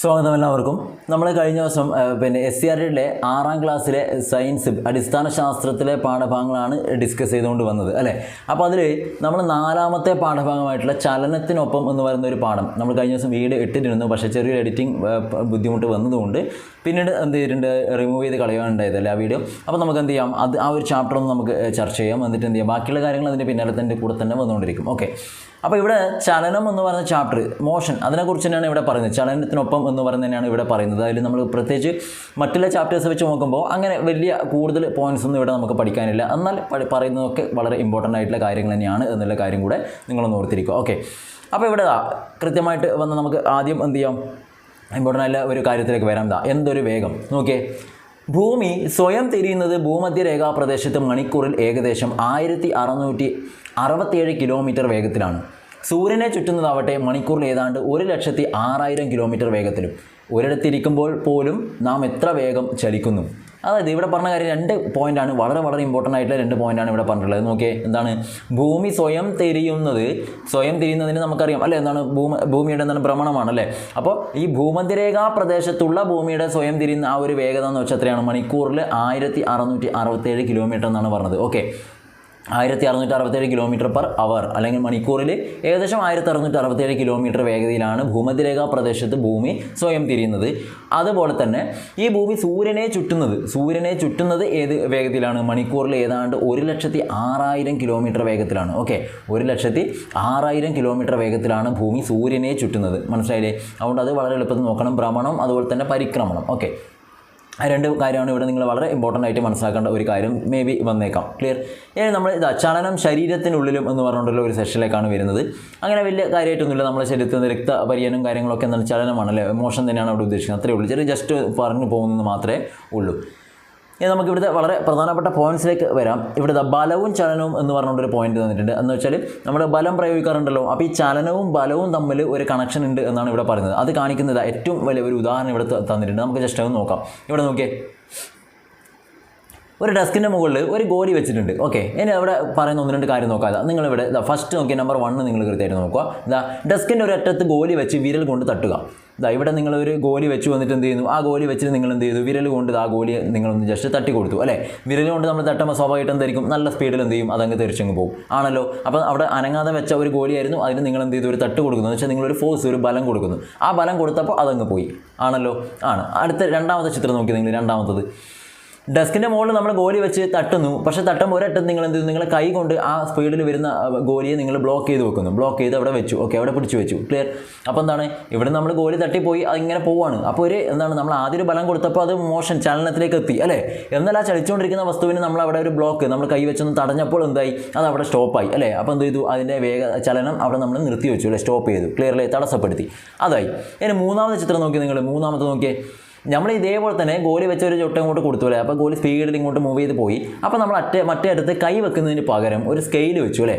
സ്വാഗതം എല്ലാവർക്കും. നമ്മൾ കഴിഞ്ഞ ദിവസം പിന്നെ എസ് സി ആർ ടിയിലെ ആറാം ക്ലാസ്സിലെ സയൻസ് അടിസ്ഥാന ശാസ്ത്രത്തിലെ പാഠഭാഗങ്ങളാണ് ഡിസ്കസ് ചെയ്തുകൊണ്ട് വന്നത് അല്ലേ? അപ്പോൾ അതിൽ നമ്മൾ നാലാമത്തെ പാഠഭാഗമായിട്ടുള്ള ചലനത്തിനൊപ്പം എന്ന് പറയുന്ന ഒരു പാഠം നമ്മൾ കഴിഞ്ഞ ദിവസം വീഡിയോ ഇട്ടിട്ടിരുന്നു പക്ഷേ ചെറിയൊരു എഡിറ്റിംഗ് ബുദ്ധിമുട്ട് വന്നതുകൊണ്ട് പിന്നീട് എന്ത് ചെയ്തിട്ടുണ്ട്? റിമൂവ് ചെയ്ത് കളയാനുണ്ടായതല്ലേ ആ വീഡിയോ അപ്പോൾ നമുക്ക് എന്ത് ചെയ്യാം? അത് ആ ഒരു ചാപ്റ്റർ ഒന്ന് നമുക്ക് ചർച്ച ചെയ്യാം. എന്നിട്ട് എന്ത് ചെയ്യാം? ബാക്കിയുള്ള കാര്യങ്ങൾ അതിന്റെ പിന്നാലെ തന്നെ കൂടെ തന്നെ വന്നുകൊണ്ടിരിക്കും. ഓക്കെ അപ്പോൾ ഇവിടെ ചലനം എന്ന് പറയുന്ന ചാപ്റ്റർ മോഷൻ അതിനെക്കുറിച്ച് തന്നെയാണ് ഇവിടെ പറയുന്നത്. ചലനത്തിനൊപ്പം എന്ന് പറയുന്നത് തന്നെയാണ് ഇവിടെ പറയുന്നത്. അതിൽ നമ്മൾ പ്രത്യേകിച്ച് മറ്റുള്ള ചാപ്റ്റേഴ്സ് വെച്ച് നോക്കുമ്പോൾ അങ്ങനെ വലിയ കൂടുതൽ പോയിന്റ്സ് ഒന്നും ഇവിടെ നമുക്ക് പഠിക്കാനില്ല. എന്നാൽ പറയുന്നതൊക്കെ വളരെ ഇമ്പോർട്ടന്റ് ആയിട്ടുള്ള കാര്യങ്ങൾ തന്നെയാണ് എന്നുള്ള കാര്യം കൂടെ നിങ്ങളൊന്ന് ഓർത്തിരിക്കുക. ഓക്കെ അപ്പോൾ ഇവിടെ കൃത്യമായിട്ട് വന്ന് നമുക്ക് ആദ്യം എന്ത് ചെയ്യാം? ഇമ്പോർട്ടന്റ് ആയിട്ടുള്ള ഒരു കാര്യത്തിലേക്ക് വരാം എന്തൊരു വേഗം? നോക്കിയേ. ഭൂമി സ്വയം തിരിയുന്നത് ഭൂമധ്യരേഖാ പ്രദേശത്ത് മണിക്കൂറിൽ ഏകദേശം ആയിരത്തി അറുന്നൂറ്റി അറുപത്തിയേഴ് കിലോമീറ്റർ വേഗത്തിലാണ്. സൂര്യനെ ചുറ്റുന്നതാവട്ടെ മണിക്കൂറിൽ ഏതാണ്ട് ഒരു ലക്ഷത്തി ആറായിരം കിലോമീറ്റർ വേഗത്തിലും. ഒരിടത്തിരിക്കുമ്പോൾ പോലും നാം എത്ര വേഗം ചലിക്കുന്നു? അതായത് ഇവിടെ പറഞ്ഞ കാര്യം രണ്ട് പോയിന്റാണ് വളരെ വളരെ ഇമ്പോർട്ടന്റ് ആയിട്ടുള്ള രണ്ട് പോയിന്റാണ് ഇവിടെ പറഞ്ഞിട്ടുള്ളത്. നോക്കിയേ എന്താണ്? ഭൂമി സ്വയം തിരിയുന്നത് സ്വയം തിരിയുന്നതിന് നമുക്കറിയാം. അല്ലേ? എന്താണ്? ഭൂമി ഭൂമിയുടെ എന്താണ്? ഭ്രമണമാണ് അല്ലേ? അപ്പോൾ ഈ ഭൂമധ്യരേഖാ പ്രദേശത്തുള്ള ഭൂമിയുടെ സ്വയം തിരിയുന്ന ആ ഒരു വേഗത എന്ന് വെച്ചാൽ എത്രയാണ്? മണിക്കൂറിൽ ആയിരത്തി അറുന്നൂറ്റി അറുപത്തേഴ് കിലോമീറ്റർ എന്നാണ് പറഞ്ഞത്. ഓക്കെ ആയിരത്തി അറുന്നൂറ്റി അറുപത്തേഴ് കിലോമീറ്റർ പെർ അവർ അല്ലെങ്കിൽ മണിക്കൂറിൽ ഏകദേശം ആയിരത്തി അറുന്നൂറ്റി അറുപത്തേഴ് കിലോമീറ്റർ വേഗതയിലാണ് ഭൂമധ്യരേഖാ പ്രദേശത്ത് ഭൂമി സ്വയം തിരിയുന്നത്. അതുപോലെ തന്നെ ഈ ഭൂമി സൂര്യനെ ചുറ്റുന്നത് സൂര്യനെ ചുറ്റുന്നത് ഏത് വേഗത്തിലാണ്? മണിക്കൂറിൽ ഏതാണ്ട് ഒരു ലക്ഷത്തി ആറായിരം കിലോമീറ്റർ വേഗത്തിലാണ്. ഓക്കെ ഒരു ലക്ഷത്തി ആറായിരം കിലോമീറ്റർ വേഗത്തിലാണ് ഭൂമി സൂര്യനെ ചുറ്റുന്നത്. മനസ്സിലായില്ലേ? അതുകൊണ്ട് അത് വളരെ എളുപ്പത്തിൽ നോക്കണം. ഭ്രമണം അതുപോലെ തന്നെ പരിക്രമണം. ഓക്കെ. രണ്ട് കാര്യമാണ് ഇവിടെ നിങ്ങൾ വളരെ ഇമ്പോർട്ടന്റ് ആയിട്ട് മനസ്സിലാക്കേണ്ട ഒരു കാര്യം മേ ബി വന്നേക്കാം. ക്ലിയർ ഇനി നമ്മൾ ഇത് ചലനം ശരീരത്തിനുള്ളിലും എന്ന് പറഞ്ഞുകൊണ്ടുള്ള ഒരു സെഷനിലേക്കാണ് വരുന്നത്. അങ്ങനെ വലിയ കാര്യമായിട്ടൊന്നുമില്ല. നമ്മുടെ ശരീരത്തിൽ നിന്ന് രക്ത പരിയനും കാര്യങ്ങളൊക്കെ എന്താണ് ചലനമാണ് അല്ലേ? മോഷൻ തന്നെയാണ് അവിടെ ഉദ്ദേശിക്കുന്നത്. അത്രേ ഉള്ളൂ. ചെറിയ ജസ്റ്റ് പറഞ്ഞു പോകുന്നത് മാത്രമേ ഉള്ളൂ. ഇനി നമുക്ക് ഇവിടുത്തെ വളരെ പ്രധാനപ്പെട്ട പോയിന്റ്സിലേക്ക് വരാം. ഇവിടുത്തെ ബലവും ചലനവും എന്ന് പറഞ്ഞുകൊണ്ടൊരു പോയിന്റ് തന്നിട്ടുണ്ട്. എന്ന് വെച്ചാൽ നമ്മൾ ബലം പ്രയോഗിക്കാറുണ്ടല്ലോ. അപ്പോൾ ഈ ചലനവും ബലവും തമ്മിൽ ഒരു കണക്ഷൻ ഉണ്ട് എന്നാണ് ഇവിടെ പറയുന്നത്. അത് കാണിക്കുന്നത് ഏറ്റവും വലിയ ഒരു ഉദാഹരണം ഇവിടെ തന്നിട്ടുണ്ട്. നമുക്ക് ജസ്റ്റ് ഒന്ന് നോക്കാം. ഇവിടെ നോക്കിയേ. ഒരു ഡെസ്കിന്റെ മുകളിൽ ഒരു ഗോലി വെച്ചിട്ടുണ്ട്. ഓക്കെ. ഇനി അവിടെ പറയുന്ന ഒന്ന് രണ്ട് കാര്യം നോക്കാതെ നിങ്ങളിവിടെ ഫസ്റ്റ് നോക്കിയ നമ്പർ വണ്ണ് നിങ്ങൾ കൃത്യമായിട്ട് നോക്കുക. ഇതാ ഡെസ്കിന്റെ ഒരു അറ്റത്ത് ഗോലി വെച്ച് വിരൽ കൊണ്ട് തട്ടുക. ഇതാ ഇവിടെ നിങ്ങൾ ഒരു ഗോലി വെച്ച് വന്നിട്ട് എന്ത് ചെയ്യുന്നു? ആ ഗോലി വെച്ചിട്ട് നിങ്ങൾ എന്ത് ചെയ്തു? വിരൽ കൊണ്ട് ആ ഗോലി നിങ്ങളൊന്ന് ജസ്റ്റ് തട്ടി കൊടുത്തു അല്ലേ? വിരൽ കൊണ്ട് നമ്മൾ തട്ടുമ്പോൾ സ്വാഭാവികമായിട്ട് എന്തായിരിക്കും നല്ല സ്പീഡിൽ എന്ത് ചെയ്യും? അതങ്ങ് തെറിച്ചങ്ങ് പോകും. ആണല്ലോ? അപ്പോൾ അവിടെ അനങ്ങാതെ വെച്ച ഒരു ഗോലിയായിരുന്നു. അതിന് നിങ്ങൾ എന്ത് ചെയ്തു? ഒരു തട്ട് കൊടുക്കുന്നു. എന്ന് വെച്ചാൽ നിങ്ങളൊരു ഫോഴ്സ് ഒരു ബലം കൊടുക്കുന്നു. ആ ബലം കൊടുത്തപ്പോൾ അതങ്ങ് പോയി. ആണല്ലോ? ആണ്. അടുത്ത രണ്ടാമത്തെ ചിത്രം നോക്കി നിങ്ങൾ രണ്ടാമത്തത്. ഡെസ്കിന്റെ മുകളിൽ നമ്മൾ ഗോലി വെച്ച് തട്ടുന്നു. പക്ഷേ തട്ടുമ്പോൾ ഒരറ്റത്ത് നിങ്ങൾ എന്ത് നിങ്ങൾ കൈ കൊണ്ട് ആ സ്പീഡിൽ വരുന്ന ഗോലിയെ നിങ്ങൾ ബ്ലോക്ക് ചെയ്ത് വെക്കുന്നു. ബ്ലോക്ക് ചെയ്ത് അവിടെ വെച്ചു. ഓക്കെ അവിടെ പിടിച്ചു വെച്ചു. ക്ലിയർ അപ്പോൾ എന്താണ്? ഇവിടെ നമ്മൾ ഗോലി തട്ടിപ്പോയി അതിങ്ങനെ പോവാണ്. അപ്പോൾ ഒരു എന്താണ് നമ്മൾ ആദ്യം ഒരു ബലം കൊടുത്തപ്പോൾ അത് മോഷൻ ചലനത്തിലേക്ക് എത്തി അല്ലേ? എന്നാൽ ആ ചലിച്ചുകൊണ്ടിരിക്കുന്ന വസ്തുവിന് നമ്മൾ അവിടെ ഒരു ബ്ലോക്ക് നമ്മൾ കൈ വെച്ചൊന്ന് തടഞ്ഞപ്പോൾ എന്തായി? അത് അവിടെ സ്റ്റോപ്പായി അല്ലേ? അപ്പോൾ എന്ത് ചെയ്തു? അതിന്റെ വേഗ ചലനം അവിടെ നമ്മൾ നിർത്തി വെച്ചു അല്ലേ? സ്റ്റോപ്പ് ചെയ്തു. ക്ലിയർ അല്ലേ? തടസ്സപ്പെടുത്തി. അതായി. ഇനി മൂന്നാമത്തെ ചിത്രം നോക്കി നിങ്ങൾ. മൂന്നാമത്തെ നോക്കിയേ. നമ്മൾ ഇതേപോലെ തന്നെ ഗോലി വെച്ച ഒരു ചുട്ട ഇങ്ങോട്ട് കൊടുത്തുല്ലേ അപ്പോൾ ഗോലി സ്പീഡിൽ ഇങ്ങോട്ട് മൂവ് ചെയ്ത് പോയി. അപ്പോൾ നമ്മൾ അറ്റേ മറ്റേ അടുത്ത് കൈ വെക്കുന്നതിന് പകരം ഒരു സ്കെയിൽ വെച്ചു അല്ലേ?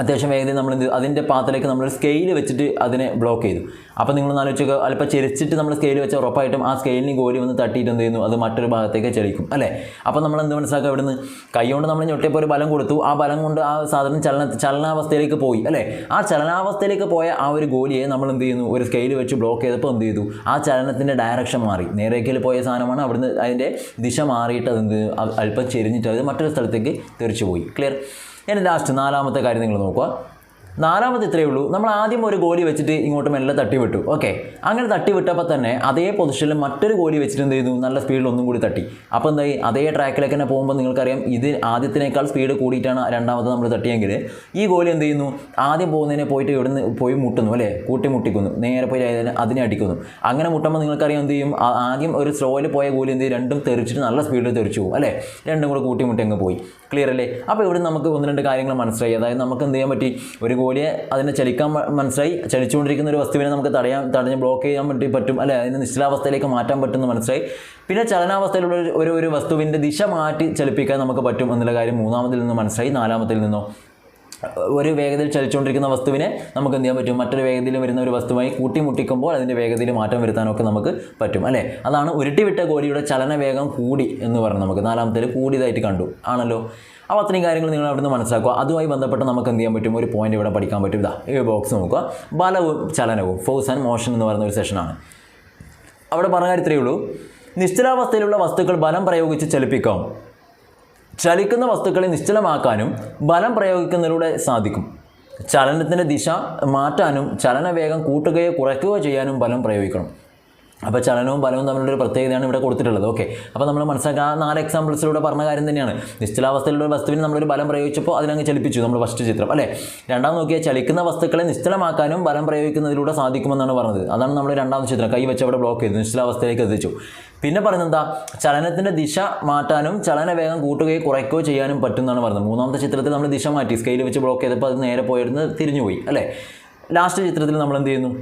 അത്യാവശ്യം വേഗത്തിൽ നമ്മൾ എന്ത് അതിന്റെ പാത്രത്തിലേക്ക് നമ്മൾ സ്കെയിൽ വെച്ചിട്ട് അതിനെ ബ്ലോക്ക് ചെയ്തു. അപ്പോൾ നിങ്ങൾ ആലോചിച്ചൊക്കെ അല്പം ചെരിച്ചിട്ട് നമ്മൾ സ്കെയിൽ വെച്ച ഉറപ്പായിട്ടും ആ സ്കെയിലിന് ഗോലി വന്ന് തട്ടിയിട്ട് എന്ത് ചെയ്യുന്നു? അത് മറ്റൊരു ഭാഗത്തേക്ക് ചെളിക്കും അല്ലേ? അപ്പോൾ നമ്മൾ എന്ത് മനസ്സിലാക്കുക ഇവിടുന്ന്? കൈ കൊണ്ട് നമ്മൾ ഞൊട്ടിയപ്പോൾ ഒരു ബലം കൊടുത്തു. ആ ബലം കൊണ്ട് ആ സാധനം ചലന ചലനാവസ്ഥയിലേക്ക് പോയി അല്ലേ? ആ ചലനാവസ്ഥയിലേക്ക് പോയ ആ ഒരു ഗോലിയെ നമ്മൾ എന്ത് ചെയ്യുന്നു? ഒരു സ്കെയിൽ വെച്ച് ബ്ലോക്ക് ചെയ്തപ്പോൾ എന്ത് ചെയ്തു? ആ ചലനത്തിന്റെ ഡയറക്ഷൻ മാറി. നേരേക്കിൽ പോയ സാധനമാണ് അവിടുന്ന് അതിന്റെ ദിശ മാറിയിട്ട് അത് എന്ത് അല്പം ചെരിഞ്ഞിട്ട് അത് മറ്റൊരു സ്ഥലത്തേക്ക് തെറിച്ചു പോയി. ക്ലിയർ ഇനി ലാസ്റ്റ് നാലാമത്തെ കാര്യം നിങ്ങൾ നോക്കുക. നാലാമത്തെ ഇത്രയേ ഉള്ളൂ. നമ്മൾ ആദ്യം ഒരു ഗോലി വെച്ചിട്ട് ഇങ്ങോട്ട് മെല്ലെ തട്ടി വിട്ടു ഓക്കെ അങ്ങനെ തട്ടി വിട്ടപ്പോൾ തന്നെ അതേ പൊസിഷനിൽ മറ്റൊരു ഗോലി വെച്ചിട്ട് എന്ത് ചെയ്തു? നല്ല സ്പീഡിൽ ഒന്നും കൂടി തട്ടി. അപ്പോൾ എന്തായി? അതേ ട്രാക്കിലേക്ക് തന്നെ പോകുമ്പോൾ നിങ്ങൾക്കറിയാം ഇത് ആദ്യത്തിനേക്കാൾ സ്പീഡ് കൂടിയിട്ടാണ് രണ്ടാമത് നമ്മൾ തട്ടിയെങ്കിൽ ഈ ഗോലി എന്ത് ചെയ്യുന്നു? ആദ്യം പോകുന്നതിനെ പോയിട്ട് ഇവിടുന്ന് പോയി മുട്ടുന്നു അല്ലേ? കൂട്ടി മുട്ടിക്കുന്നു നേരെ പോയി അതിനെ അടിക്കുന്നു. അങ്ങനെ മുട്ടുമ്പോൾ നിങ്ങൾക്കറിയാം എന്ത് ചെയ്യും? ആദ്യം ഒരു സ്ലോയിൽ പോയ ഗോലി എന്ത് ചെയ്യും? രണ്ടും തെറിച്ചിട്ട് നല്ല സ്പീഡിൽ തെറിച്ചു പോകും അല്ലേ? രണ്ടും കൂടെ കൂട്ടി മുട്ടി അങ്ങ് പോയി. ക്ലിയർ അല്ലേ? അപ്പോൾ ഇവിടെ നമുക്ക് ഒന്ന് രണ്ട് കാര്യങ്ങൾ മനസ്സിലായി. അതായത് നമുക്ക് എന്ത് ചെയ്യാൻ പറ്റി? ഒരു ഗോലിയെ അതിനെ ചലിക്കാൻ മനസ്സിലായി. ചലിച്ചുകൊണ്ടിരിക്കുന്ന ഒരു വസ്തുവിനെ നമുക്ക് തടയാൻ തടഞ്ഞ് ബ്ലോക്ക് ചെയ്യാൻ വേണ്ടി പറ്റും. അല്ലേ? അതിനെ നിശ്ചലാവസ്ഥയിലേക്ക് മാറ്റാൻ പറ്റുമെന്ന് മനസ്സിലായി. പിന്നെ ചലനാവസ്ഥയിലുള്ള ഒരു ഒരു വസ്തുവിന്റെ ദിശ മാറ്റി ചലിപ്പിക്കാൻ നമുക്ക് പറ്റും എന്നുള്ള കാര്യം മൂന്നാമതിൽ നിന്ന് മനസ്സിലായി. നാലാമത്തിൽ നിന്നോ? ഒരു വേഗതയിൽ ചലിച്ചുകൊണ്ടിരിക്കുന്ന വസ്തുവിനെ നമുക്ക് എന്ത് ചെയ്യാൻ പറ്റും? മറ്റൊരു വേഗതയിൽ വരുന്ന ഒരു വസ്തുവായി കൂട്ടിമുട്ടിക്കുമ്പോൾ അതിന്റെ വേഗതയിൽ മാറ്റം വരുത്താനൊക്കെ നമുക്ക് പറ്റും അല്ലേ? അതാണ് ഉരുട്ടിവിട്ട കോടിയുടെ ചലന വേഗം കൂടി എന്ന് പറഞ്ഞ് നമുക്ക്. നാലാമത്തേൽ കൂടിയതായിട്ട് കണ്ടു. ആണല്ലോ? അപ്പോൾ അത്രയും കാര്യങ്ങൾ നിങ്ങൾ അവിടുന്ന് മനസ്സിലാക്കുക. അതുമായി ബന്ധപ്പെട്ട് നമുക്ക് എന്ത് ചെയ്യാൻ പറ്റും? ഒരു പോയിന്റ് ഇവിടെ പഠിക്കാൻ പറ്റും. ഇതാ ഈ ബോക്സ് നോക്കുക. ബലവും ചലനവും ഫോഴ്സ് ആൻഡ് മോഷൻ എന്ന് പറയുന്ന ഒരു സെഷനാണ് അവിടെ പറഞ്ഞ കാര്യത്തിലേ ഉള്ളൂ. നിശ്ചലാവസ്ഥയിലുള്ള വസ്തുക്കൾ ബലം പ്രയോഗിച്ച് ചലിപ്പിക്കാം. ചലിക്കുന്ന വസ്തുക്കളെ നിശ്ചലമാക്കാനും ബലം പ്രയോഗിക്കുന്നതിലൂടെ സാധിക്കും. ചലനത്തിന്റെ ദിശ മാറ്റാനും ചലനവേഗം കൂട്ടുകയോ കുറയ്ക്കുകയോ ചെയ്യാനും ബലം പ്രയോഗിക്കണം. അപ്പോൾ ചലനവും ബലവും തമ്മിലുള്ള ഒരു പ്രത്യേകതയാണ് ഇവിടെ കൊടുത്തിട്ടുള്ളത്. ഓക്കെ അപ്പോൾ നമ്മൾ മനസ്സിലാക്കാൻ ആ നാല് എക്സാമ്പിൾസിലൂടെ പറഞ്ഞ കാര്യം തന്നെയാണ്. നിശ്ചലാവസ്ഥയിലുള്ള ഒരു വസ്തുവിന് നമ്മളൊരു ബലം പ്രയോഗിച്ചപ്പോൾ അതിനങ്ങ് ചലിപ്പിച്ചു നമ്മൾ ഫസ്റ്റ് ചിത്രം അല്ലേ? രണ്ടാമത് നോക്കിയാൽ ചലിക്കുന്ന വസ്തുക്കളെ നിശ്ചലമാക്കാനും ബലം പ്രയോഗിക്കുന്നതിലൂടെ സാധിക്കുമെന്നാണ് പറഞ്ഞത്. അതാണ് നമ്മൾ രണ്ടാമത്തെ ചിത്രം. കൈ വെച്ച് അവിടെ ബ്ലോക്ക് ചെയ്തു നിശ്ചലാവസ്ഥയിലേക്ക് എത്തിച്ചു. പിന്നെ പറയുന്നത് ചലനത്തിന്റെ ദിശ മാറ്റാനും ചലനവേഗം കൂട്ടുകയോ കുറയ്ക്കുകയോ ചെയ്യാനും പറ്റും എന്നാണ് പറയുന്നത് മൂന്നാമത്തെ ചിത്രത്തിൽ നമ്മൾ ദിശ മാറ്റി സ്കെയിൽ വെച്ച് ബ്ലോക്ക് ചെയ്തപ്പോൾ അത് നേരെ പോയിരുന്ന് തിരിഞ്ഞുപോയി അല്ലേ? ലാസ്റ്റ് ചിത്രത്തിൽ നമ്മൾ എന്ത് ചെയ്യുന്നു?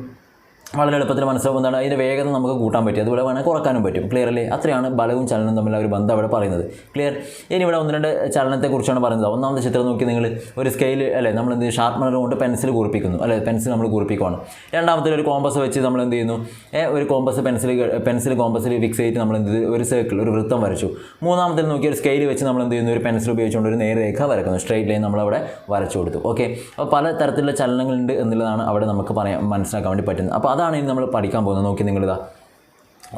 വളരെ എളുപ്പത്തിൽ മനസ്സിലാവും എന്താണ് അതിന്റെ വേഗത നമുക്ക് കൂട്ടാൻ പറ്റും. അതുപോലെ വേണമെങ്കിൽ കുറക്കാനും പറ്റും. ക്ലിയർ അല്ലേ? അത്രയാണ് ബലവും ചലനവും തമ്മിലുള്ള ഒരു ബന്ധം അവിടെ പറയുന്നത്. ക്ലിയർ ഇനി ഇവിടെ ഒന്ന് രണ്ട് ചലനത്തെക്കുറിച്ചാണ് പറയുന്നത്. ഒന്നാമത്തെ ചിത്രം നോക്കി നിങ്ങൾ ഒരു സ്കെയിൽ അല്ലേ നമ്മൾ എന്ത് ഷാർപ്പ്നർ കൊണ്ട് പെൻസിൽ കുറിപ്പിക്കുന്നു. അല്ലെ പെൻസിൽ നമ്മൾ കുറിപ്പിക്കുവാണ്. രണ്ടാമത്തെ ഒരു കോമ്പസ് വെച്ച് നമ്മൾ എന്ത് ചെയ്യുന്നു? ഒരു കോമ്പസ് പെൻസിൽ പെൻസിൽ കോമ്പസിൽ ഫിക്സ് ചെയ്തിട്ട് നമ്മൾ എന്ത്? ഒരു സർക്കിൾ ഒരു വൃത്തം വരച്ചു. മൂന്നാമത്തിൽ നോക്കി ഒരു സ്കെയിൽ വെച്ച് നമ്മൾ എന്ത് ചെയ്യുന്നു? ഒരു പെൻസിൽ ഉപയോഗിച്ചുകൊണ്ട് ഒരു നേർരേഖ വരക്കുന്നു. സ്ട്രെയിറ്റ് ലൈൻ നമ്മളവിടെ വരച്ചു കൊടുത്തു. ഓക്കെ അപ്പോൾ പല തരത്തിലുള്ള ചലനങ്ങളുണ്ട് എന്നുള്ളതാണ് അവിടെ നമുക്ക് പറയാൻ മനസ്സിലാക്കാൻ വേണ്ടി പറ്റുന്നത്. അപ്പോൾ അതാണ് ഇനി നമ്മൾ പഠിക്കാൻ പോകുന്നത്. നോക്കി നിങ്ങളിതാ.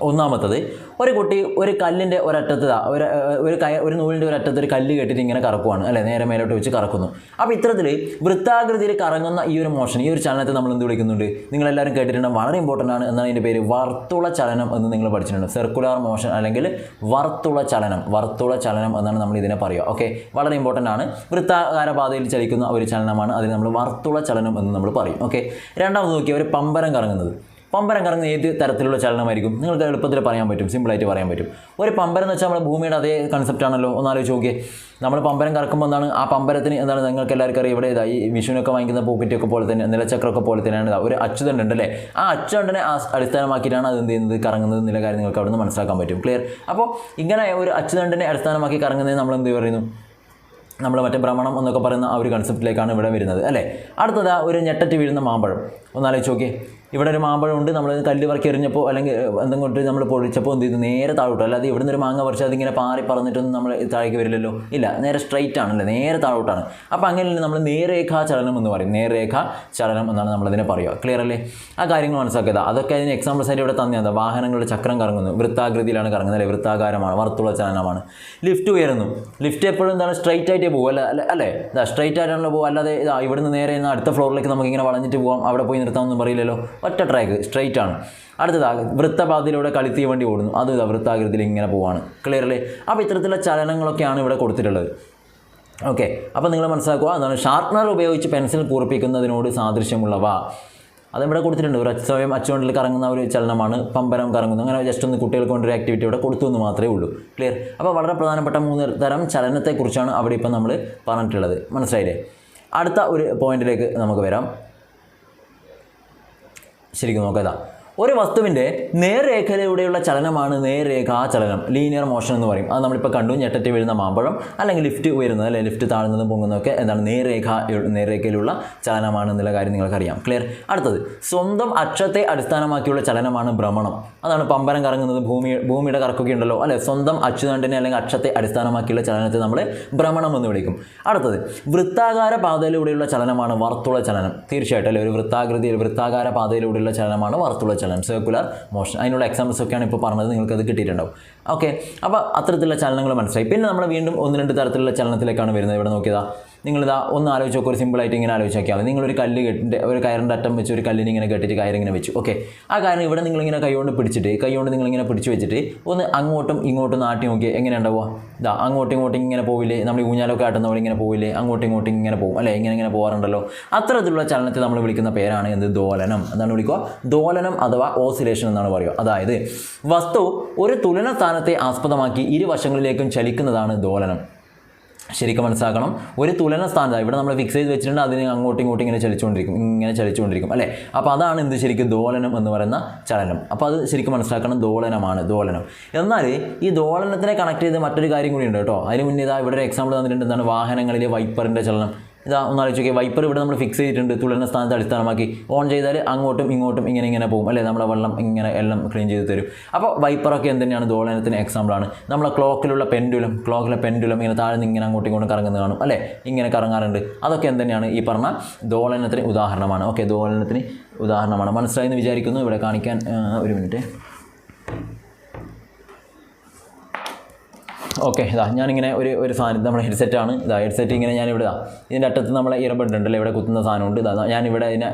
ഒന്നാമത്തത് ഒരു കുട്ടി ഒരു കല്ലിന്റെ ഒരറ്റത്ത് ഒരു ഒരു കയ ഒരു നൂലിന്റെ ഒരറ്റത്ത് ഒരു കല്ല് കെട്ടിട്ട് ഇങ്ങനെ കറക്കുവാണ് അല്ലേ? നേരെ മേലോട്ട് വെച്ച് കറക്കുന്നു. അപ്പോൾ ഇത്തരത്തിൽ വൃത്താകൃതിയിൽ കറങ്ങുന്ന ഈ ഒരു മോഷൻ ഈ ഒരു ചലനത്തെ നമ്മൾ എന്ത് വിളിക്കുന്നുണ്ട്? നിങ്ങളെല്ലാവരും കേട്ടിട്ടുണ്ട് വളരെ ഇമ്പോർട്ടന്റ് ആണ് എന്നാണ് ഇതിന്റെ പേര്. വർത്തുള ചലനം എന്ന് നിങ്ങൾ പഠിച്ചിട്ടുണ്ട്. സർക്കുലർ മോഷൻ അല്ലെങ്കിൽ വർത്തുള ചലനം വർത്തുള ചലനം എന്നാണ് നമ്മൾ ഇതിനെ പറയുക. ഓക്കെ വളരെ ഇമ്പോർട്ടന്റ് ആണ്. വൃത്താകാര പാതയിൽ ചലിക്കുന്ന ഒരു ചലനമാണ് അതിന് നമ്മൾ വർത്തുള ചലനം എന്ന് നമ്മൾ പറയും. ഓക്കെ രണ്ടാമത് നോക്കിയാൽ ഒരു പമ്പരം കറങ്ങുന്നത്. പമ്പരം കറങ്ങുന്ന ഏത് തരത്തിലുള്ള ചലനമായിരിക്കും? നിങ്ങൾക്ക് എളുപ്പത്തിൽ പറയാൻ പറ്റും സിമ്പിളായിട്ട് പറയാൻ പറ്റും. ഒരു പമ്പരം എന്ന് വെച്ചാൽ നമ്മുടെ ഭൂമിയുടെ അതേ കൺസെപ്റ്റ് ആണല്ലോ. ഒന്നാലോ നോക്കിയേ. നമ്മൾ പമ്പരം കറക്കുമ്പോൾ എന്താണ്? ആ പമ്പരത്തിന് എന്താണ് നിങ്ങൾക്ക് എല്ലാവർക്കും അറിയാം. ഇവിടെ ഇതാ ഈ വിഷുവിനൊക്കെ വാങ്ങിക്കുന്ന പൂക്കുറ്റിയൊക്കെ പോലെ തന്നെ നിലച്ചക്രമൊക്കെ പോലെ തന്നെയാണ് ഒരു അച്ചുതണ്ട് അല്ലേ? ആ അച്ചുതണ്ടിനെ അടിസ്ഥാനമാക്കിയിട്ടാണ് അത് എന്ത് ചെയ്യുന്നത്? കറങ്ങുന്നത് എന്നുള്ള കാര്യം നിങ്ങൾക്ക് അവിടെ നിന്ന് മനസ്സിലാക്കാൻ പറ്റും. ക്ലിയർ അപ്പോൾ ഇങ്ങനെ ഒരു അച്ചുതണ്ടിനെ അടിസ്ഥാനമാക്കി കറങ്ങുന്നത് നമ്മൾ എന്ത് പറയുന്നു? നമ്മൾ മറ്റേ ഭ്രമണം എന്നൊക്കെ പറയുന്ന ആ ഒരു കൺസെപ്റ്റിലേക്കാണ് ഇവിടെ വരുന്നത് അല്ലേ? അടുത്തത് ഒരു ഞെട്ടറ്റ് വീഴുന്ന മാമ്പഴം. ഒന്നാലോചിച്ച് നോക്കിയേ. ഇവിടെ ഒരു മാമ്പഴം ഉണ്ട് നമ്മൾ കല്ല് പറക്കി എറിഞ്ഞപ്പോൾ അല്ലെങ്കിൽ എന്തെങ്കിലും കൊണ്ട് നമ്മൾ പൊഴിച്ചപ്പോൾ എന്ത് ചെയ്തു? നേരെ താഴോട്ട്. അല്ലാതെ ഇവിടുന്ന് ഒരു മാങ്ങ പറിച്ച് അതിങ്ങനെ പാറി പറന്നിട്ടൊന്നും നമ്മൾ താഴേക്ക് വരില്ലല്ലോ. ഇല്ല നേരെ സ്ട്രൈറ്റ് ആണല്ലേ? നേരെ താഴോട്ടാണ്. അപ്പോൾ അങ്ങനെ നമ്മൾ നേരേഖാ ചലനം എന്ന് പറയും. നേരേഖ ചലനം എന്നാണ് നമ്മളതിനെ പറയുക. ക്ലിയർ അല്ലേ? ആ കാര്യങ്ങൾ മനസ്സിലാക്കുക അതൊക്കെ അതിന് എക്സാമ്പിൾസ് ആയിട്ട് ഇവിടെ തന്നെയാണ് വാഹനങ്ങളുടെ ചക്രം കറങ്ങുന്നു. വൃത്താകൃതിയിലാണ് കറങ്ങുന്നത് അല്ലെ? വൃത്താകാരമാണ് വർത്തുള്ള ചലനമാണ്. ലിഫ്റ്റ് ഉയരുന്നു. ലിഫ്റ്റ് എപ്പോഴും എന്താണ്? സ്ട്രൈറ്റ് ആയിട്ട് പോകും അല്ല അല്ല ഇതാ സ്ട്രൈറ്റ് ആയിട്ടാണല്ലോ പോകുക അല്ലാതെ ഇതാ ഇവിടുന്ന് നേരെ അടുത്ത ഫ്ലോറിലേക്ക് നമുക്ക് ഇങ്ങനെ വളഞ്ഞിട്ട് പോകാം അവിടെ പോയി നിർത്താമെന്നും പറയില്ലല്ലോ. ഒറ്റ ട്രാക്ക് സ്ട്രെയിറ്റ് ആണ്. അടുത്തതാ വൃത്തപാതയിലൂടെ കളിത്തിയ വണ്ടി ഓടുന്നു. അത് വൃത്താകൃതിയിൽ ഇങ്ങനെ പോവാണ്. ക്ലിയർ അല്ലേ? അപ്പോൾ ഇത്തരത്തിലുള്ള ചലനങ്ങളൊക്കെയാണ് ഇവിടെ കൊടുത്തിട്ടുള്ളത്. ഓക്കെ അപ്പോൾ നിങ്ങൾ മനസ്സിലാക്കുക എന്താണ് ഷാർപ്നർ ഉപയോഗിച്ച് പെൻസിൽ കൂർപ്പിക്കുന്നതിനോട് സാദൃശ്യമുള്ളവ. അതിവിടെ കൊടുത്തിട്ടുണ്ട്. ഒരു സ്വയം അച്ചുകൊണ്ടിൽ കറങ്ങുന്ന ഒരു ചലനമാണ്. പമ്പരം കറങ്ങുന്നു. അങ്ങനെ ജസ്റ്റ് ഒന്ന് കുട്ടികൾക്ക് കൊണ്ട് ഒരു ആക്ടിവിറ്റി ഇവിടെ കൊടുത്തു എന്ന് മാത്രമേ ഉള്ളൂ. ക്ലിയർ അപ്പോൾ വളരെ പ്രധാനപ്പെട്ട മൂന്ന് തരം ചലനത്തെക്കുറിച്ചാണ് അവിടെ ഇപ്പം നമ്മൾ പറഞ്ഞിട്ടുള്ളത്. മനസ്സിലായില്ലേ? അടുത്ത ഒരു പോയിന്റിലേക്ക് നമുക്ക് വരാം. ശരിക്കും നോക്കാം ഒരു വസ്തുവിന്റെ നേർരേഖയിലൂടെയുള്ള ചലനമാണ് നേർരേഖാ ചലനം. ലീനിയർ മോഷൻ എന്ന് പറയും. അത് നമ്മളിപ്പോൾ കണ്ടു ഞെട്ടറ്റ് വീഴുന്ന മാമ്പഴം അല്ലെങ്കിൽ ലിഫ്റ്റ് ഉയരുന്നത് അല്ലെങ്കിൽ ലിഫ്റ്റ് താഴ്ന്നതും പൊങ്ങുന്നതൊക്കെ എന്താണ് നേർരേഖ നേർരേഖയിലുള്ള ചലനമാണ് എന്നുള്ള കാര്യം നിങ്ങൾക്കറിയാം. ക്ലിയർ അടുത്തത് സ്വന്തം അക്ഷത്തെ അടിസ്ഥാനമാക്കിയുള്ള ചലനമാണ് ഭ്രമണം. അതാണ് പമ്പരം കറങ്ങുന്നത് ഭൂമി ഭൂമിയുടെ കറക്കൊക്കെ ഉണ്ടല്ലോ അല്ലെ? സ്വന്തം അച്ചുതണ്ടിനെ അല്ലെങ്കിൽ അക്ഷത്തെ അടിസ്ഥാനമാക്കിയുള്ള ചലനത്തെ നമ്മൾ ഭ്രമണം എന്ന് വിളിക്കും. അടുത്തത് വൃത്താകാര പാതയിലൂടെയുള്ള ചലനമാണ് വർത്തുള ചലനം. തീർച്ചയായിട്ടും അല്ലെ? ഒരു വൃത്താകൃതിയിൽ വൃത്താകാര പാതയിലൂടെയുള്ള ചലനമാണ് വർത്തുള ചലനം സർക്കുലർ മോഷൻ അതിനുള്ള എക്സാമ്പിൾസ് ഒക്കെയാണ് ഇപ്പോൾ പറഞ്ഞത്. നിങ്ങൾക്ക് അത് കിട്ടിയിട്ടുണ്ടാവും. ഓക്കെ അപ്പോൾ അത്തരത്തിലുള്ള ചലനങ്ങൾ മനസ്സിലായി. പിന്നെ നമ്മൾ വീണ്ടും ഒന്ന് രണ്ട് തരത്തിലുള്ള ചലനത്തിലേക്കാണ് വരുന്നത്. ഇവിടെ നോക്കിയതാ. നിങ്ങളിതാ ഒന്ന് ആലോചിച്ച് നോക്കുക ഒരു സിമ്പിളായിട്ട് ഇങ്ങനെ ആലോചിച്ച് നോക്കിയാൽ മതി. നിങ്ങളൊരു കല്ല് കെട്ടിന്റെ ഒരു കയറിന്റെ അറ്റം വെച്ച് ഒരു കല്ലിന് ഇങ്ങനെ കെട്ടിയിട്ട് കയറിങ്ങനെ വെച്ചു. ഓക്കെ ആ കാരണം ഇവിടെ നിങ്ങളിങ്ങനെ കൈകൊണ്ട് പിടിച്ചിട്ട് കൈകൊണ്ട് നിങ്ങളിങ്ങനെ പിടിച്ച് വെച്ചിട്ട് ഒന്ന് അങ്ങോട്ടും ഇങ്ങോട്ടും നാട്ടി നോക്കി എങ്ങനെ ഉണ്ടാവുക? ഇതാ അങ്ങോട്ടും ഇങ്ങോട്ടും ഇങ്ങനെ പോവില്ലേ? നമ്മൾ ഊഞ്ഞാലൊക്കെ ആട്ടുന്ന പോലെ ഇങ്ങനെ പോവില്ലേ? അങ്ങോട്ടും ഇങ്ങോട്ടും ഇങ്ങനെ പോകും അല്ലേ? ഇങ്ങനെ ഇങ്ങനെ പോകാറുണ്ടല്ലോ അത്തരത്തിലുള്ള ചലനത്തെ നമ്മൾ വിളിക്കുന്ന പേരാണ് എന്ത്? ദോലനം. എന്താണ് വിളിക്കുക? ദോലനം അഥവാ ഓസിലേഷൻ എന്നാണ് പറയുക. അതായത് വസ്തു ഒരു തുലന സ്ഥാനത്തെ ആസ്പദമാക്കി ഇരുവശങ്ങളിലേക്കും ചലിക്കുന്നതാണ് ദോലനം. ശരിക്കും മനസ്സിലാക്കണം. ഒരു തുലന സ്ഥാനത്ത് ഇവിടെ നമ്മൾ ഫിക്സ് ചെയ്ത് വെച്ചിട്ടുണ്ട് അതിന് അങ്ങോട്ടും ഇങ്ങോട്ടും ഇങ്ങനെ ചലിച്ചുകൊണ്ടിരിക്കും. ഇങ്ങനെ ചലിച്ചുകൊണ്ടിരിക്കും അല്ലേ? അപ്പോൾ അതാണ് എന്ത് ശരിക്കും ദോലനം എന്ന് പറയുന്ന ചലനം. അപ്പോൾ അത് ശരിക്കും മനസ്സിലാക്കണം ദോലനമാണ് ദോലനം. എന്നാൽ ഈ ദോലനത്തിനെ കണക്ട് ചെയ്ത് മറ്റൊരു കാര്യം കൂടി ഉണ്ട് കേട്ടോ. അതിന് മുന്നേ ഇതാ ഇവിടെ ഒരു എക്സാമ്പിൾ തന്നിട്ടുണ്ട് എന്താണ്? വാഹനങ്ങളിലെ വൈപ്പറിന്റെ ചലനം. ഇതാ ഒന്ന് ആലോചിച്ച് നോക്കിയാൽ വൈപ്പർ ഇവിടെ നമ്മൾ ഫിക്സ് ചെയ്തിട്ടുണ്ട്. തുളരുന്ന സ്ഥാനത്ത് അടിസ്ഥാനമാക്കി. ഓൺ ചെയ്താൽ അങ്ങോട്ടും ഇങ്ങോട്ടും ഇങ്ങനെ ഇങ്ങനെ പോകും. അല്ലേ? നമ്മളെ വെള്ളം ഇങ്ങനെ എല്ലാം ക്ലീൻ ചെയ്ത് തരും. അപ്പോൾ വൈപ്പറൊക്കെ എന്തിനാണ് ദോളനത്തിന് എക്സാമ്പിളാണ് നമ്മളെ ക്ലോക്കിലുള്ള പെൻഡുലം ക്ലോക്കിലെ പെൻഡുലം ഇങ്ങനെ താഴെ നിന്ന് ഇങ്ങനെ അങ്ങോട്ടും ഇങ്ങോട്ടും കറങ്ങുന്ന കാണും. അല്ലേ? ഇങ്ങനെ കറങ്ങാറുണ്ട്. അതൊക്കെ എന്തിനാണ് ഈ പറഞ്ഞ ദോളനത്തിന് ഉദാഹരണമാണ്. ഓക്കെ ദോളനത്തിന് ഉദാഹരണമാണ്. മനസ്സിലായി എന്ന് വിചാരിക്കുന്നു. ഇവിടെ കാണിക്കാൻ ഒരു മിനിറ്റ് ഓക്കെ ഇതാ ഞാനിങ്ങനെ ഒരു ഒരു സാധനം നമ്മുടെ ഹെഡ്സെറ്റാണ് ഇതാ ഹെഡ്സെറ്റ് ഇങ്ങനെ ഞാൻ ഇവിടെ ഇതാ ഇതിന്റെ അറ്റത്ത് നമ്മളെ ഇറബഡ് ഉണ്ടല്ലോ ഇവിടെ കുത്തുന്ന സാധനമുണ്ട്. ഇതാ ഞാനിവിടെ ഇതിനെ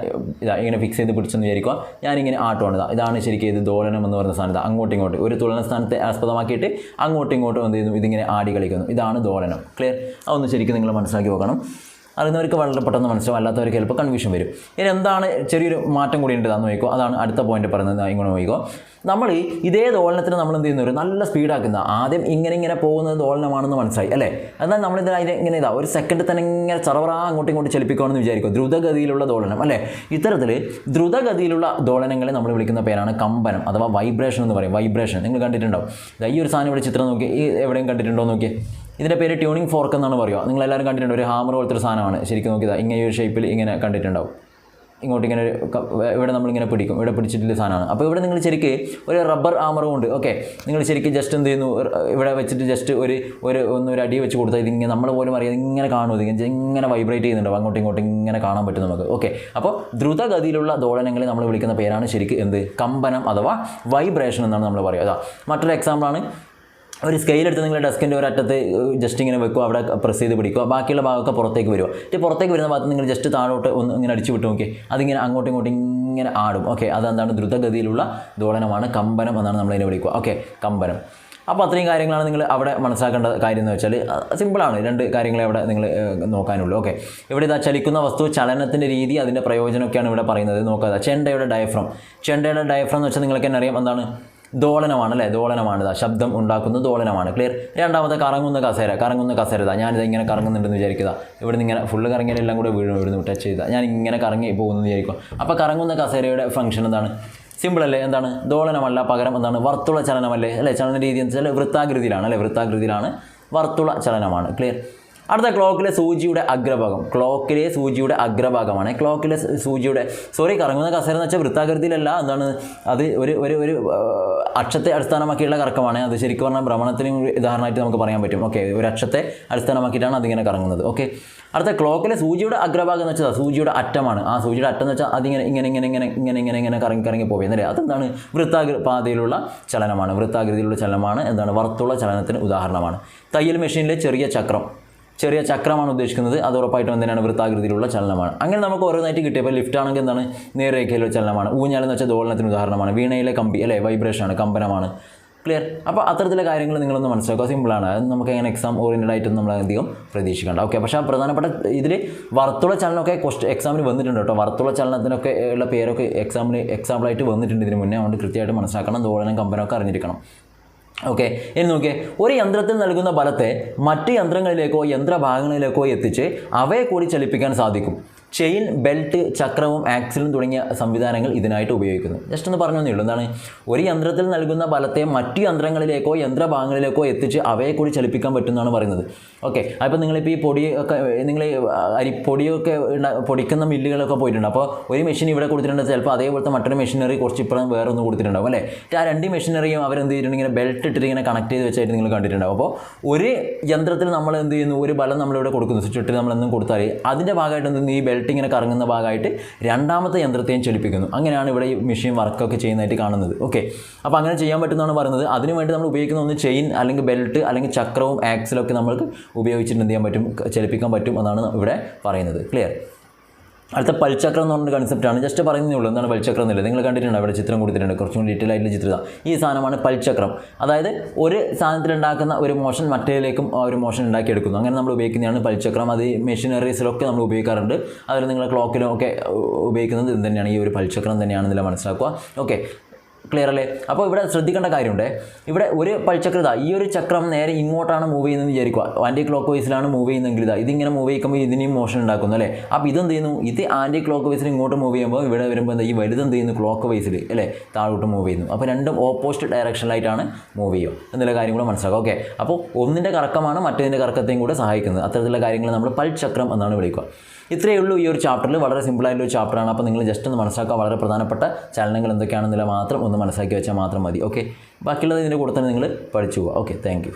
ഇതാ ഇങ്ങനെ ഫിക്സ് ചെയ്ത് പിടിച്ചെന്ന് വിചാരിക്കുക ഞാനിങ്ങനെ ആട്ടുവാണ്. ഇതാ ഇതാണ് ശരിക്കും ഇത് ദോലനം എന്ന് പറയുന്ന സാധനം. അങ്ങോട്ടും ഇങ്ങോട്ടും. ഒരു തുളന സ്ഥാനത്തെ ആസ്പദമാക്കിയിട്ട് അങ്ങോട്ടും ഇങ്ങോട്ടും എന്ത് ചെയ്യുന്നു? ഇതിങ്ങനെ ആടി കളിക്കുന്നു. ഇതാണ് ദോലനം. ക്ലിയർ അതൊന്ന് ശരിക്കും നിങ്ങൾ മനസ്സിലാക്കി നോക്കണം. അറിയുന്നവർക്ക് വളരെ പെട്ടെന്ന് മനസ്സിലാവും അല്ലാത്തവർക്ക് ചിലപ്പോൾ കൺഫ്യൂഷൻ വരും. ഇനി എന്താണ് ചെറിയൊരു മാറ്റം കൂടി ഉണ്ട് നോക്കിക്കോ അതാണ് അടുത്ത പോയിന്റ് പറയുന്നത്. ഇങ്ങനെ നോക്കിക്കോ. നമ്മൾ ഇതേ ദോളനത്തിന് നമ്മൾ എന്ത് ചെയ്യുന്നു? നല്ല സ്പീഡാക്കുന്ന ആദ്യം ഇങ്ങനെ ഇങ്ങനെ പോകുന്നത് ദോളനമാണെന്ന് മനസ്സിലായി അല്ലേ? എന്നാൽ നമ്മളിത് അതിനെ ഇങ്ങനെ ഇതാ ഒരു സെക്കൻഡ് തന്നെ ഇങ്ങനെ ചറവറ അങ്ങോട്ടും ഇങ്ങോട്ടും ചലിപ്പിക്കുകയാണെന്ന് വിചാരിക്കും. ദ്രുതഗതിയിലുള്ള ദോളനം അല്ലേ? ഇത്തരത്തിൽ ദ്രുതഗതിയിലുള്ള ദോളനങ്ങളെ നമ്മൾ വിളിക്കുന്ന പേരാണ് കമ്പനം അഥവാ വൈബ്രേഷൻ എന്ന് പറയും. വൈബ്രേഷൻ നിങ്ങൾ കണ്ടിട്ടുണ്ടാവും. ഈ ഒരു സാധനം ഇവിടെ ചിത്രം നോക്കി. ഈ എവിടെയും കണ്ടിട്ടുണ്ടോ നോക്കിയേ. ഇതിന്റെ പേര് ട്യൂണിങ് ഫോർക്ക് എന്നാണ് പറയുക. നിങ്ങൾ എല്ലാവരും കണ്ടിട്ടുണ്ട് ഒരു ഹാമർ പോലത്തെ ഒരു സാധനമാണ്. ശരിക്കും നോക്കിയത് ഇങ്ങനെ ഒരു ഷേപ്പിൽ ഇങ്ങനെ കണ്ടിട്ടുണ്ടാവും. ഇങ്ങോട്ട് ഇങ്ങനെ ഇവിടെ നമ്മളിങ്ങനെ പിടിക്കും. ഇവിടെ പിടിച്ചിട്ടുള്ള സാധനമാണ്. അപ്പോൾ ഇവിടെ നിങ്ങൾ ശരിക്ക് ഒരു റബ്ബർ ആമറും ഉണ്ട്. ഓക്കെ നിങ്ങൾ ശരിക്കും ജസ്റ്റ് എന്ത് ചെയ്യുന്നു? ഇവിടെ വെച്ചിട്ട് ജസ്റ്റ് ഒരു ഒരു ഒന്ന് ഒരു അടി വെച്ച് കൊടുത്താൽ ഇതിങ്ങനെ നമ്മൾ പോലും അറിയാതെ ഇങ്ങനെ കാണും ഇത്. ഇങ്ങനെ വൈബ്രേറ്റ് ചെയ്യുന്നുണ്ടാവും അങ്ങോട്ടും ഇങ്ങോട്ടും ഇങ്ങനെ കാണാൻ പറ്റും നമുക്ക്. ഓക്കെ അപ്പോൾ ദ്രുതഗതിയിലുള്ള ദോളനങ്ങളെ നമ്മൾ വിളിക്കുന്ന പേരാണ് ശരിക്ക് എന്ത്? കമ്പനം അഥവാ വൈബ്രേഷൻ എന്നാണ് നമ്മൾ പറയുക. അതാ മറ്റൊരു എക്സാമ്പിളാണ് ഒരു സ്കെയിൽ എടുത്ത് നിങ്ങൾ ഡെസ്കിന്റെ ഒരു അറ്റത്ത് ജസ്റ്റ് ഇങ്ങനെ വെക്കുക അവിടെ പ്രസ് ചെയ്ത് പിടിക്കുക ബാക്കിയുള്ള ഭാഗമൊക്കെ പുറത്തേക്ക് വരിക എന്നിട്ട് പുറത്തേക്ക് വരുന്ന ഭാഗത്ത് നിങ്ങൾ ജസ്റ്റ് താഴോട്ട് ഒന്ന് ഇങ്ങനെ അടിച്ചു വിട്ട് നോക്കി അതിങ്ങനെ അങ്ങോട്ടും ഇങ്ങോട്ടും ഇങ്ങനെ ആടും. ഓക്കെ അതെന്താണ് ദ്രുതഗതിയിലുള്ള ദോളനമാണ് കമ്പനം എന്നാണ് നമ്മളതിനെ വിളിക്കുക. ഓക്കെ കമ്പനം. അപ്പോൾ അത്രയും കാര്യങ്ങളാണ് നിങ്ങൾ അവിടെ മനസ്സിലാക്കേണ്ട കാര്യം എന്ന് വെച്ചാൽ സിമ്പിളാണ് രണ്ട് കാര്യങ്ങളെ അവിടെ നിങ്ങൾ നോക്കാനുള്ളൂ. ഓക്കെ ഇവിടെ ഇതാ ചലിക്കുന്ന വസ്തു ചലനത്തിന്റെ രീതി അതിന്റെ പ്രയോജനമൊക്കെയാണ് ഇവിടെ പറയുന്നത്. നോക്കാതെ. ചെണ്ടയുടെ ഡയഫ്രം ചെണ്ടയുടെ ഡയഫ്രം എന്ന് വെച്ചാൽ നിങ്ങൾക്ക് തന്നെ അറിയാം എന്താണ്? ദോളനമാണ് അല്ലേ? ദോളനമാണ് ശബ്ദം ഉണ്ടാക്കുന്ന ദോളനമാണ്. ക്ലിയർ രണ്ടാമത്തെ കറങ്ങുന്ന കസേര കറങ്ങുന്ന കസേര ഞാനിത് ഇങ്ങനെ കറങ്ങുന്നുണ്ടെന്ന് വിചാരിക്കുക ഇവിടെ നിന്ന് ഇങ്ങനെ ഫുള്ള് കറങ്ങിയാൽ എല്ലാം കൂടെ വീഴും ഇവിടുന്ന് ടച്ച് ചെയ്താൽ ഞാൻ ഇങ്ങനെ കറങ്ങി പോകുന്നു വിചാരിക്കുക അപ്പോൾ കറങ്ങുന്ന കസേരയുടെ ഫംഗ്ഷൻ എന്താണ്? സിമ്പിൾ അല്ലേ? എന്താണ്? ദോളനമല്ല പകരം എന്താണ്? വർത്തുള ചലനമല്ലേ അല്ലേ? ചലന രീതി എന്ന് വെച്ചാൽ വൃത്താകൃതിയിലാണ് അല്ലേ? വൃത്താകൃതിയിലാണ് വർത്തുള ചലനമാണ് ക്ലിയർ അടുത്ത ക്ലോക്കിലെ സൂചിയുടെ അഗ്രഭാഗം. ക്ലോക്കിലെ സൂചിയുടെ അഗ്രഭാഗമാണ്. ക്ലോക്കിലെ സൂചിയുടെ സോറി കറങ്ങുന്ന കസേര എന്ന് വെച്ചാൽ വൃത്താകൃതിയിലല്ല എന്താണ് അത് ഒരു ഒരു ഒരു അക്ഷത്തെ അടിസ്ഥാനമാക്കിയുള്ള കറക്കമാണ്. അത് ശരിക്കും പറഞ്ഞാൽ ഭ്രമണത്തിന് ഉദാഹരണമായിട്ട് നമുക്ക് പറയാൻ പറ്റും. ഓക്കെ ഒരു അക്ഷത്തെ അടിസ്ഥാനമാക്കിയിട്ടാണ് അതിങ്ങനെ കറങ്ങുന്നത്. ഓക്കെ അടുത്ത ക്ലോക്കിലെ സൂചിയുടെ അഗ്രഭാഗം എന്ന് വെച്ചാൽ സൂചിയുടെ അറ്റമാണ്. ആ സൂചിയുടെ അറ്റം എന്ന് വെച്ചാൽ അതിങ്ങനെ ഇങ്ങനെ ഇങ്ങനെ ഇങ്ങനെ ഇങ്ങനെ ഇങ്ങനെ ഇങ്ങനെ കറങ്ങി കറങ്ങി പോകുന്നല്ലേ അതെന്താണ്? വൃത്താകൃ പാതയിലുള്ള ചലനമാണ്. വൃത്താകൃതിയിലുള്ള ചലനമാണ്. എന്താണ്? വർത്തുള്ള ചലനത്തിന് ഉദാഹരണമാണ്. തയ്യൽ മെഷീനിലെ ചെറിയ ചക്രം. ചെറിയ ചക്രമാണ് ഉദ്ദേശിക്കുന്നത്. അത് ഉറപ്പായിട്ടും എന്തിനാണ്? വൃത്താകൃതിയിലുള്ള ചലനമാണ്. അങ്ങനെ നമുക്ക് ഓരോന്നായിട്ട് കിട്ടിയപ്പോൾ ലിഫ്റ്റ് ആണെങ്കിൽ എന്താണ്? നേർരേഖയിലുള്ള ചലനമാണ്. ഊഞ്ഞാൽ എന്ന് വെച്ചാൽ ദോളനത്തിന് ഉദാഹരണമാണ്. വീണയിലെ കമ്പി അല്ലേ? വൈബ്രേഷനാണ് കമ്പനമാണ്. ക്ലിയർ അപ്പോൾ അത്തരത്തിലെ കാര്യങ്ങൾ നിങ്ങളൊന്ന് മനസ്സിലാക്കുക. സിമ്പിളാണ് അത് നമുക്ക് എങ്ങനെ എക്സാം ഓറിയന്റഡ് ആയിട്ട് നമ്മൾ അധികം പ്രതീക്ഷിക്കേണ്ട. ഓക്കെ പക്ഷേ ആ പ്രധാനപ്പെട്ട ഇതിൽ വർത്തുള ചലനമൊക്കെ ക്വസ്റ്റ് എക്സാമിന് വന്നിട്ടുണ്ട് കേട്ടോ. വർത്തുള ചലനത്തിനൊക്കെ ഉള്ള പേരൊക്കെ എക്സാമിന് എക്സാമ്പിളായിട്ട് വന്നിട്ടുണ്ട്. ഇതിന് മുന്നേ അതുകൊണ്ട് കൃത്യമായിട്ട് മനസ്സിലാക്കണം. ദോളനം കമ്പനമൊക്കെ അറിഞ്ഞിരിക്കണം. ഓക്കെ ഇനി നോക്കിയേ. ഒരു യന്ത്രത്തിൽ നൽകുന്ന ബലത്തെ മറ്റ് യന്ത്രങ്ങളിലേക്കോ യന്ത്രഭാഗങ്ങളിലേക്കോ എത്തിച്ച് അവയെ കൂടി ചലിപ്പിക്കാൻ സാധിക്കും. ചെയിൻ ബെൽറ്റ് ചക്രവും ആക്സിലും തുടങ്ങിയ സംവിധാനങ്ങൾ ഇതിനായിട്ട് ഉപയോഗിക്കുന്നു. ജസ്റ്റ് ഒന്ന് പറഞ്ഞു തന്നെയുള്ളൂ എന്താണ് ഒരു യന്ത്രത്തിൽ നൽകുന്ന ബലത്തെ മറ്റു യന്ത്രങ്ങളിലേക്കോ യന്ത്രഭാഗങ്ങളിലേക്കോ എത്തിച്ച് അവയെ കൂടി ചലിപ്പിക്കാൻ പറ്റുന്നതാണ് പറയുന്നത്. ഓക്കെ അപ്പോൾ നിങ്ങളിപ്പോൾ ഈ പൊടി ഒക്കെ നിങ്ങൾ അരി പൊടിയൊക്കെ പൊടിക്കുന്ന മില്ലുകളൊക്കെ പോയിട്ടുണ്ട്. അപ്പോൾ ഒരു മെഷീൻ ഇവിടെ കൊടുത്തിട്ടുണ്ട് ചിലപ്പോൾ അതേപോലത്തെ മറ്റൊരു മെഷീനറി കുറച്ച് ഇപ്പുറം വേറെ ഒന്ന് കൊടുത്തിട്ടുണ്ടാവും അല്ലേ? ആ രണ്ട് മെഷീനറിയും അവരെന്ത് ചെയ്തിട്ടുണ്ട് ഇങ്ങനെ ബെൽറ്റ് ഇട്ടിട്ട് ഇങ്ങനെ കണക്ട് ചെയ്ത് വെച്ചായിട്ട് നിങ്ങൾ കണ്ടിട്ടുണ്ടാവും. അപ്പോൾ ഒരു യന്ത്രത്തിൽ നമ്മൾ എന്ത് ചെയ്യുന്നു ഒരു ബലം നമ്മളിവിടെ കൊടുക്കുന്നു. നമ്മൾ എന്തും കൊടുത്താൽ അതിന്റെ ഭാഗമായിട്ട് എന്ത്? ഈ ബെൽറ്റ് ഇങ്ങനെ കറങ്ങുന്ന ഭാഗമായിട്ട് രണ്ടാമത്തെ യന്ത്രത്തെയും ചലിപ്പിക്കുന്നു. അങ്ങനെയാണ് ഇവിടെ ഈ മെഷീൻ വർക്കൊക്കെ ചെയ്യുന്നതായിട്ട് കാണുന്നത്. ഓക്കെ അപ്പോൾ അങ്ങനെ ചെയ്യാൻ പറ്റുന്നതാണ് പറയുന്നത്. അതിനുവേണ്ടി നമ്മൾ ഉപയോഗിക്കുന്ന ഒന്ന് ചെയിൻ അല്ലെങ്കിൽ ബെൽറ്റ് അല്ലെങ്കിൽ ചക്രവും ആക്സിലൊക്കെ നമ്മൾക്ക് ഉപയോഗിച്ചിട്ട് എന്ത് ചെയ്യാൻ പറ്റും? ചലിപ്പിക്കാൻ പറ്റും എന്നാണ് ഇവിടെ പറയുന്നത്. ക്ലിയർ അടുത്ത പൽചക്രം എന്ന് പറഞ്ഞ കൺസെപ്റ്റാണ് ജസ്റ്റ് പറയുന്നേ ഉള്ളൂ. എന്താണ് പൽചക്രം എന്നുള്ളത്? നിങ്ങൾ കണ്ടിട്ടുണ്ട്? അവിടെ ചിത്രം കൊടുത്തിട്ടുണ്ട്. കുറച്ചും കൂടി ഡീറ്റെയിൽ ആയിട്ടുള്ള ചിത്രം ഈ സാധനമാണ് പൽചക്രം. അതായത് ഒരു സാധനത്തിൽ ഉണ്ടാക്കുന്ന ഒരു മോഷൻ മറ്റേലേക്കും ആ ഒരു മോഷൻ ഉണ്ടാക്കിയെടുക്കുന്നു. അങ്ങനെ നമ്മൾ ഉപയോഗിക്കുന്നതാണ് പൽചക്രം. അത് മെഷീനറീസിലൊക്കെ നമ്മൾ ഉപയോഗിക്കാറുണ്ട്. അതിൽ നിങ്ങൾ ക്ലോക്കിലും ഒക്കെ ഉപയോഗിക്കുന്നത് തന്നെയാണ് ഈ ഒരു പൽചക്രം തന്നെയാണെന്നില്ല മനസ്സിലാക്കുക. ഓക്കെ ക്ലിയർ അല്ലേ? അപ്പോൾ ഇവിടെ ശ്രദ്ധിക്കേണ്ട കാര്യമുണ്ട്. ഇവിടെ ഒരു പൾച്ചക്രത ഈ ഒരു ചക്രം നേരെ ഇങ്ങോട്ടാണ് മൂവ് ചെയ്യുന്നത് വിചാരിക്കുക. ആന്റി ക്ലോക്ക് വൈസിലാണ് മൂവ് ചെയ്യുന്നതെങ്കിൽ ഇതാ ഇതിങ്ങനെ മൂവ് ചെയ്യുമ്പോൾ ഇതിനെയും മോഷൻ ഉണ്ടാക്കുന്നു അല്ലേ? അപ്പോൾ ഇതെന്ത് ചെയ്യുന്നു? ഇത് ആന്റി ക്ലോക്ക് വൈസിൽ ഇങ്ങോട്ട് മൂവ് ചെയ്യുമ്പോൾ ഇവിടെ വരുമ്പോൾ എന്താ ഈ വലുതെന്ത് ചെയ്യുന്നു? ക്ലോക്ക് വൈസിൽ അല്ലേ? താഴോട്ട് മൂവ് ചെയ്യുന്നു. അപ്പോൾ രണ്ടും ഓപ്പോസിറ്റ് ഡയറക്ഷനിലായിട്ടാണ് മൂവ് ചെയ്യുക. എന്നുള്ള കാര്യം കൂടെ മനസ്സിലാക്കുക ഓക്കെ അപ്പോൾ ഒന്നിന്റെ കറക്കമാണ് മറ്റേതിന്റെ കറക്കത്തെയും കൂടെ സഹായിക്കുന്നത്. അത്തരത്തിലുള്ള കാര്യങ്ങൾ നമ്മൾ പൽചക്രം എന്നാണ് വിളിക്കുക. ഇത്രയേ ഉള്ളൂ ഈ ഒരു ചാപ്റ്ററിൽ വളരെ സിമ്പിളായിട്ടുള്ള ഒരു ചാപ്റ്ററാണ് അപ്പോൾ നിങ്ങൾ ജസ്റ്റ് ഒന്ന് മനസ്സിലാക്കുക. വളരെ പ്രധാനപ്പെട്ട ചലനങ്ങൾ എന്തൊക്കെയാണെന്നില്ല മാത്രം ഒന്ന് മനസ്സിലാക്കി വെച്ചാൽ മാത്രം മതി. ഓക്കെ ബാക്കിയുള്ളത് ഇതിന്റെ കൂടെ തന്നെ നിങ്ങൾ പഠിച്ചു പോവുക. Okay thank